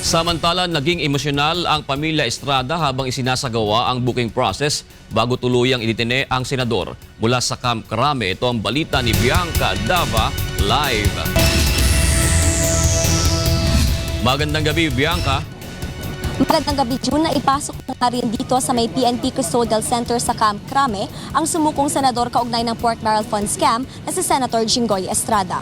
Samantala, naging emosyonal ang pamilya Estrada habang isinasagawa ang booking process bago tuluyang iditine ang senador. Mula sa Camp Crame, ito ang balita ni Bianca Dava live. Magandang gabi, Bianca. Magandang gabi, June, na ipasok na rin dito sa may PNP Custodial Center sa Camp Crame ang sumukong senador kaugnay ng Pork Barrel Fund scam na si Senator Jinggoy Estrada.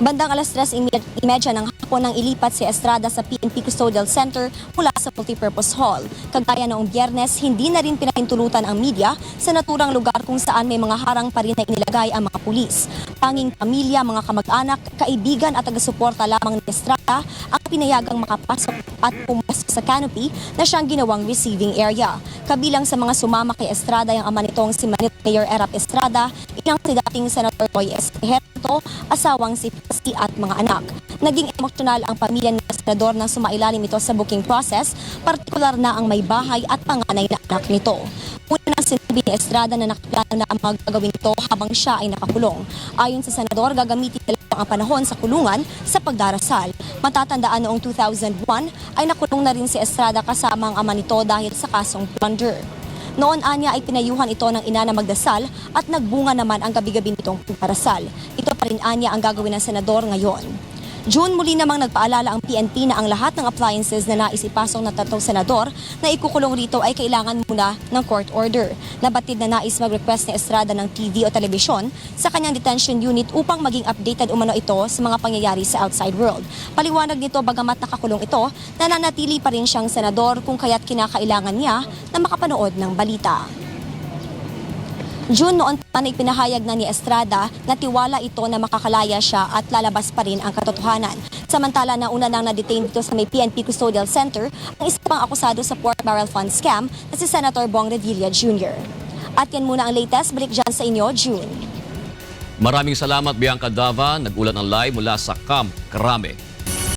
Bandang alas 3.30 ng hapon nang ilipat si Estrada sa PNP Custodial Center mula sa Multipurpose Hall. Kagaya noong biyernes, hindi na rin pinahintulutan ang media sa naturang lugar kung saan may mga harang pa rin na inilagay ang mga pulis. Tanging pamilya, mga kamag-anak, kaibigan at taga-suporta lamang ni Estrada ang pinayagang makapasok at pumasok sa canopy na siyang ginawang receiving area. Kabilang sa mga sumama kay Estrada yung ama nitong si Manila Mayor Erap Estrada, ilang si dating Senator Roy Esquerto, asawang si Pasi at mga anak. Naging emosyonal ang pamilya ng senador nang sumailalim ito sa booking process, partikular na ang may bahay at panganay na anak nito. Una nang sinabi ni Estrada na nakaplano na ang mga gagawin ito habang siya ay nakakulong. Ayon sa senador, gagamitin nila ang panahon sa kulungan sa pagdarasal. Matatandaan noong 2001 ay nakulong na rin si Estrada kasama ang ama nito dahil sa kasong plunder. Noon anya ay pinayuhan ito ng ina na magdasal at nagbunga naman ang gabi-gabi nitong pagdarasal. Ito pa rin anya ang gagawin ng senador ngayon. June muli namang nagpaalala ang PNP na ang lahat ng appliances na nais ipasok ng tatlong senador na ikukulong rito ay kailangan muna ng court order. Nabatid na nais mag-request ni Estrada ng TV o telebisyon sa kanyang detention unit upang maging updated umano ito sa mga pangyayari sa outside world. Paliwanag nito bagamat nakakulong ito, nananatili pa rin siyang senador kung kaya't kinakailangan niya na makapanood ng balita. June noon pa na ipinahayag na ni Estrada na tiwala ito na makakalaya siya at lalabas pa rin ang katotohanan. Samantala na una nang na-detain dito sa may PNP Custodial Center ang isa pang akusado sa Pork Barrel Fund scam na si Senator Bong Revilla Jr. At yan muna ang latest. Balik dyan sa inyo, June. Maraming salamat, Bianca Dava. Nagulat ng live mula sa Camp Crame.